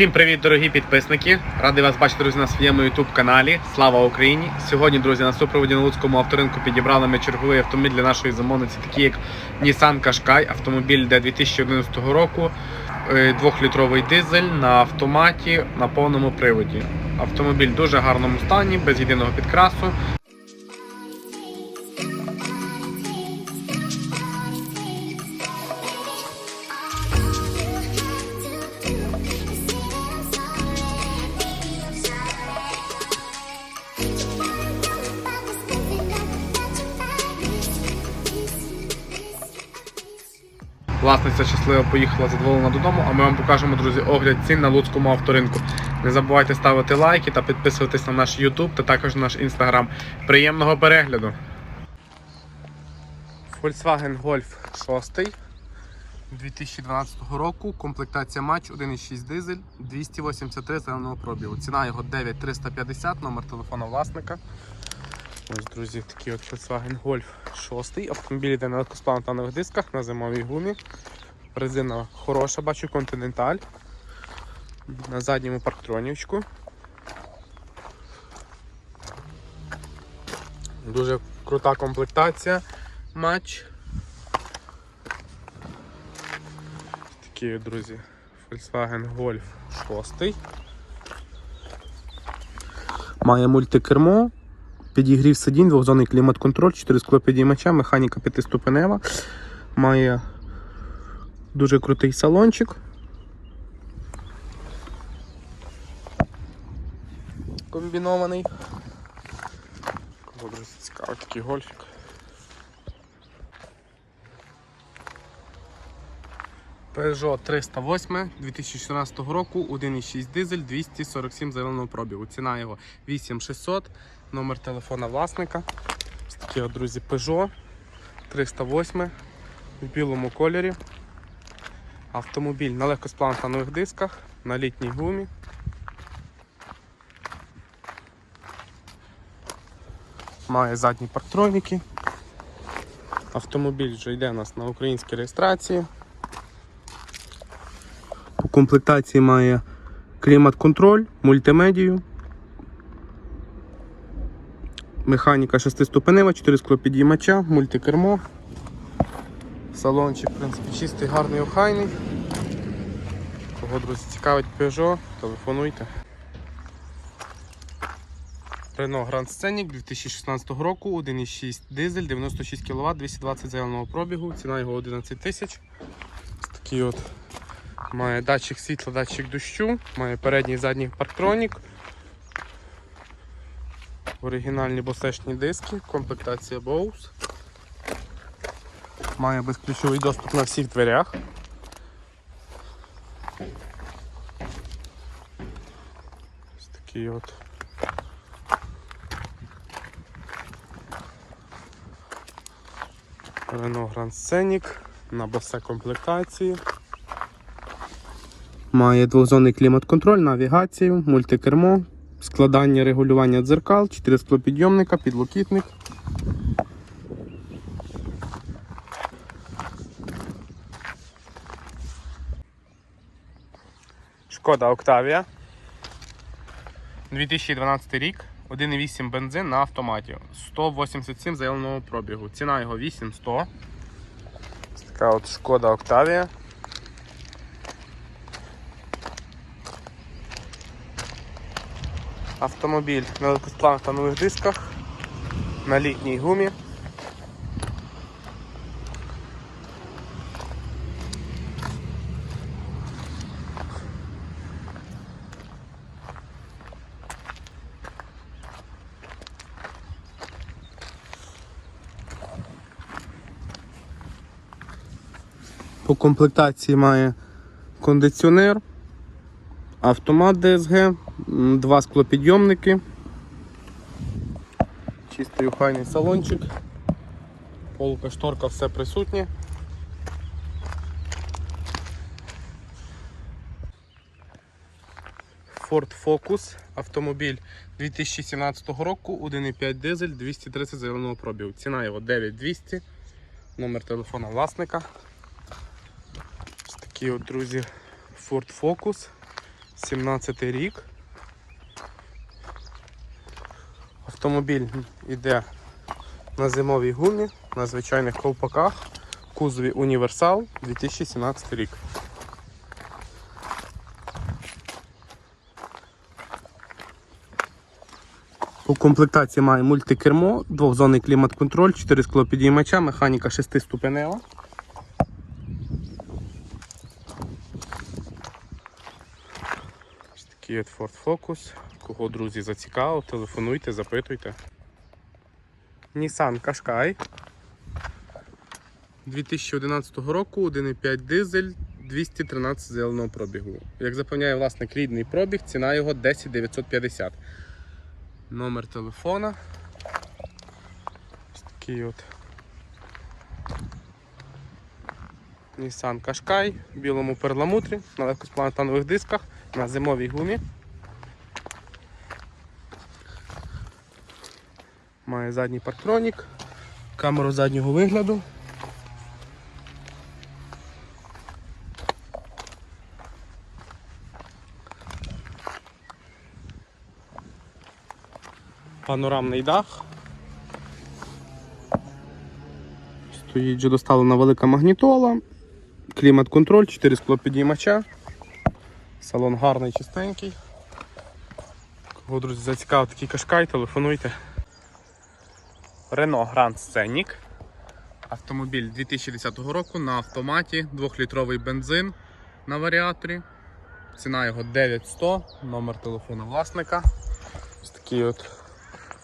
Всім привіт, дорогі підписники! Радий вас бачити, друзі, на своєму YouTube каналі. Слава Україні! Сьогодні, друзі, на супроводі на Луцькому авторинку підібрали ми черговий автомобіль для нашої замовниці, такий як Nissan Qashqai, автомобіль де 2011 року, е, двохлітровий дизель на автоматі на повному приводі. Автомобіль в дуже гарному стані, без єдиного підкрасу. Власниця щасливо поїхала задоволена додому, а ми вам покажемо, друзі, огляд цін на Луцькому авторинку. Не забувайте ставити лайки та підписуватись на наш YouTube та також на наш Instagram. Приємного перегляду! Volkswagen Golf 6 2012 року. Комплектація матч 1,6 дизель, 283 зеленого пробігу. Ціна його 9350, номер телефона власника. Ось, друзі, такий от Volkswagen Golf 6. Автомобіль йде на легкосплавних дисках на зимовій гумі. Резина хороша, бачу, континенталь. На задньому парктронівчику. Дуже крута комплектація. Матч. Такий, друзі, Volkswagen Golf 6. Має мультикермо. Підігрів сидінь, двохзонний клімат-контроль, 4 склопідіймача, механіка п'ятиступенева. Має дуже крутий салончик. Комбінований. Добре, цікавий такий гольфік. Peugeot 308 2014 року, 1,6 дизель, 247 зеленого пробігу. Ціна його 8600, номер телефона власника. Ось такі, от, друзі, Peugeot 308 в білому кольорі. Автомобіль на легкосплантанових дисках, на літній гумі. Має задні парктроніки. Автомобіль вже йде у нас на українській реєстрації. Комплектації має клімат-контроль, мультимедію, механіка 6-ступенева, 4 склопідіймача, мультикермо. Салончик, в принципі, чистий, гарний, охайний. Кого, друзі, цікавить Peugeot, телефонуйте. Renault Grand Scenic 2016 року, 1,6 дизель, 96 кВт, 220 зеленого пробігу, ціна його 11 тисяч. Такий от Має датчик світла, датчик дощу, має передній і задній парктронік. Оригінальні босешні диски, комплектація Bose. Має безключовий доступ на всіх дверях. Ось такий от. Renault Grand Scenic на босе комплектації. Має двохзонний клімат-контроль, навігацію, мультикермо, складання регулювання дзеркал, 4 склопідйомника, підлокітник. Шкода Октавія. 2012 рік, 1,8 бензин на автоматі. 187 заявленого пробігу. Ціна його 8100. Така от шкода Октавія. Автомобіль на легкосплавних та нових дисках, на літній гумі. По комплектації має кондиціонер, автомат м, два склопідйомники, чистий охайний салончик, полка, шторка, все присутнє. Ford Focus, автомобіль 2017 року, 1,5 дизель, 230 зеленого пробігу. Ціна його 9200, номер телефона власника. Ось такі от, друзі, Ford Focus 17 рік. Автомобіль йде на зимовій гумі, на звичайних ковпаках, в кузові Універсал 2017 рік. У комплектації має мультикермо, двохзонний клімат-контроль, 4 склопідіймача, механіка 6-ступенева. Ось такий от Ford Focus. Кого, друзі, зацікавив, телефонуйте, запитуйте. Nissan Qashqai 2011 року, 1,5 дизель, 213 зеленого пробігу. Як запевняє власник рідний пробіг, ціна його 10 950. Номер телефона. Ось такий от. Nissan Qashqai в білому перламутрі на легкоспланетанових дисках на зимовій гумі. Має задній парктронік, камеру заднього вигляду. Панорамний дах. Стоїть вже доставлена велика магнітола, клімат-контроль, 4 склопідіймача. Салон гарний, чистенький. Кого, друзі, зацікавив такий кашкай, телефонуйте. Renault Grand Scenic. Автомобіль 2010 року на автоматі, 2-літровий бензин на варіаторі. Ціна його 9100, номер телефону власника. Ось такий от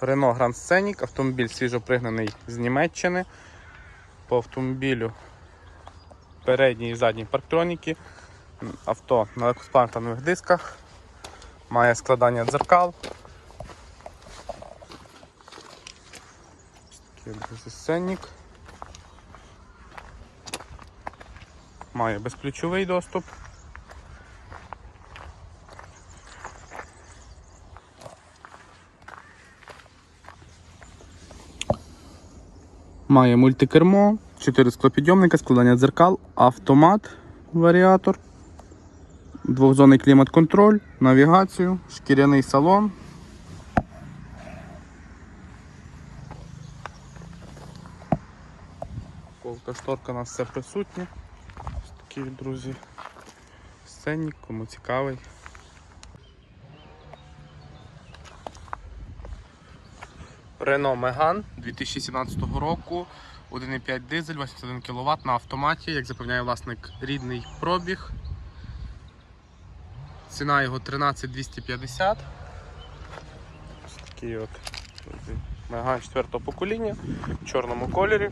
Renault Grand Scenic, автомобіль свіжопригнаний з Німеччини. По автомобілю передні і задні парктроніки. Авто на легкоспланетанових дисках. Має складання дзеркал. Друзі, Має безключовий доступ. Має мультикермо, 4 склопідйомника, складання дзеркал, автомат, варіатор, двохзонний клімат-контроль, навігацію, шкіряний салон. Ковка шторка у нас все присутнє. Ось такі, друзі, сценник, кому цікавий. Renault Megane 2017 року, 1,5 дизель, 81 кВт на автоматі, як запевняє власник, рідний пробіг. Ціна його 13250. Ось такий от Megane 4 покоління в чорному кольорі.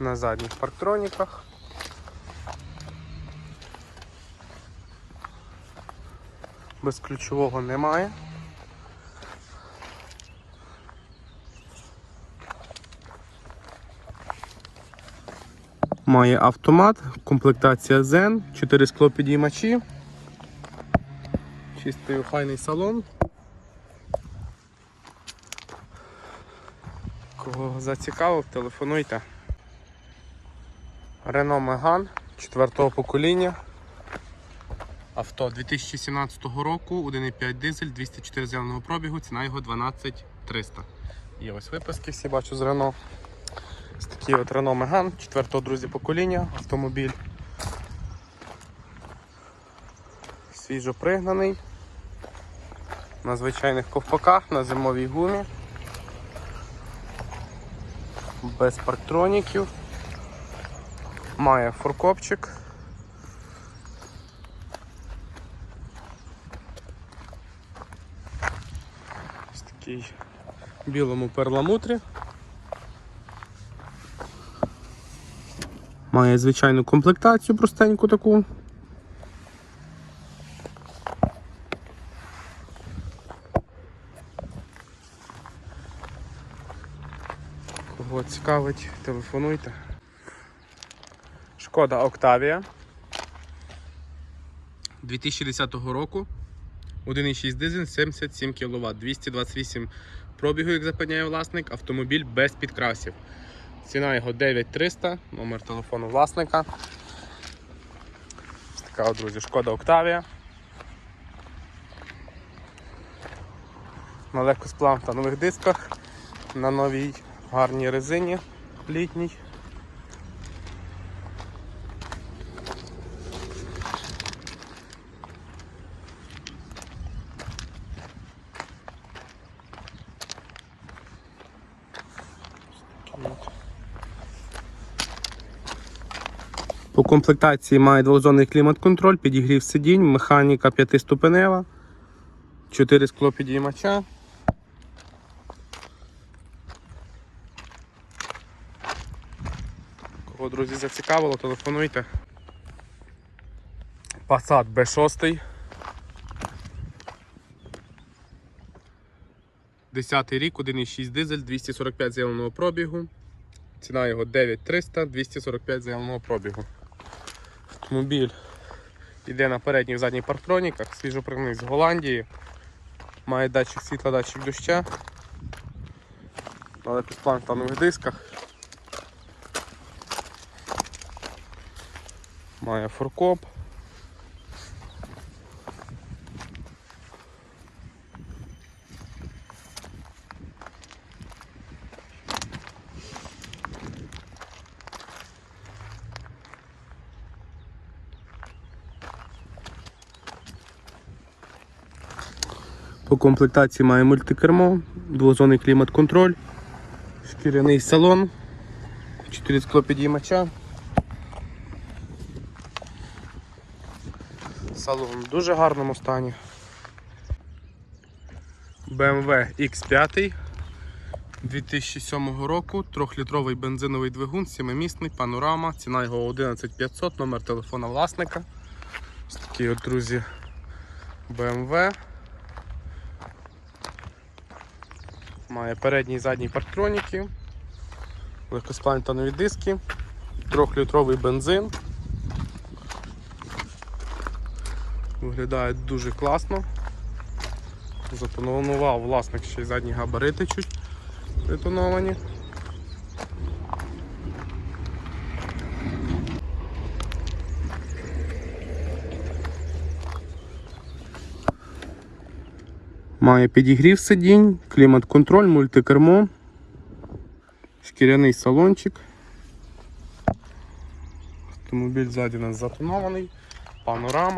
На задніх парктроніках. Без ключового немає. Має автомат, комплектація Zen, 4 склопідіймачі, чистий охайний салон. Кого зацікавив, телефонуйте. Renault Megane 4 покоління. Авто 2017 року, 1,5 дизель, 204 зеленого пробігу, ціна його 12300. Є ось виписки, всі бачу з Renault. Ось такий от Renault Megane, 4 друзі покоління, автомобіль. Свіжо пригнаний. На звичайних ковпаках, на зимовій гумі. Без парктроніків. Має форкопчик. Ось такий білому перламутрі. Має звичайну комплектацію простеньку таку. Кого цікавить, телефонуйте. Шкода Октавія 2010 року. 1,6 дизель, 77 кВт, 228 пробігу, як запевняє власник, автомобіль без підкрасів. Ціна його 9300, номер телефону власника. Ось така, друзі, шкода Октавія. На легкосплавних дисках, на новій гарній резині літній. По комплектації має двозонний клімат-контроль, підігрів сидінь, механіка п'ятиступенева, 4 склопідіймача. Кого, друзі, зацікавило, телефонуйте. Passat B6. 10 рік, 1,6 дизель, 245 заявленого пробігу. Ціна його 9300, 245 заявленого пробігу. Автомобіль йде на передніх задніх парктроніках, свіжопригнаний з Голландії. Має датчик світла, датчик доща. На нових дисках. Має форкоп. По комплектації має мультикермо, двозонний клімат-контроль, шкіряний салон, 4 склопідіймача. Салон в дуже гарному стані. BMW X5 2007 року, 3-літровий бензиновий двигун, 7-місний, панорама, ціна його 11500, номер телефона власника. Ось такі от, друзі, BMW. Має передній і задній парктроніки, легкосплантанові диски, 3-літровий бензин. Виглядає дуже класно. Затонував власник ще й задні габарити чуть притоновані. Має підігрів сидінь, клімат-контроль, мультикермо, шкіряний салончик. Автомобіль ззаді у нас затонований, панорама.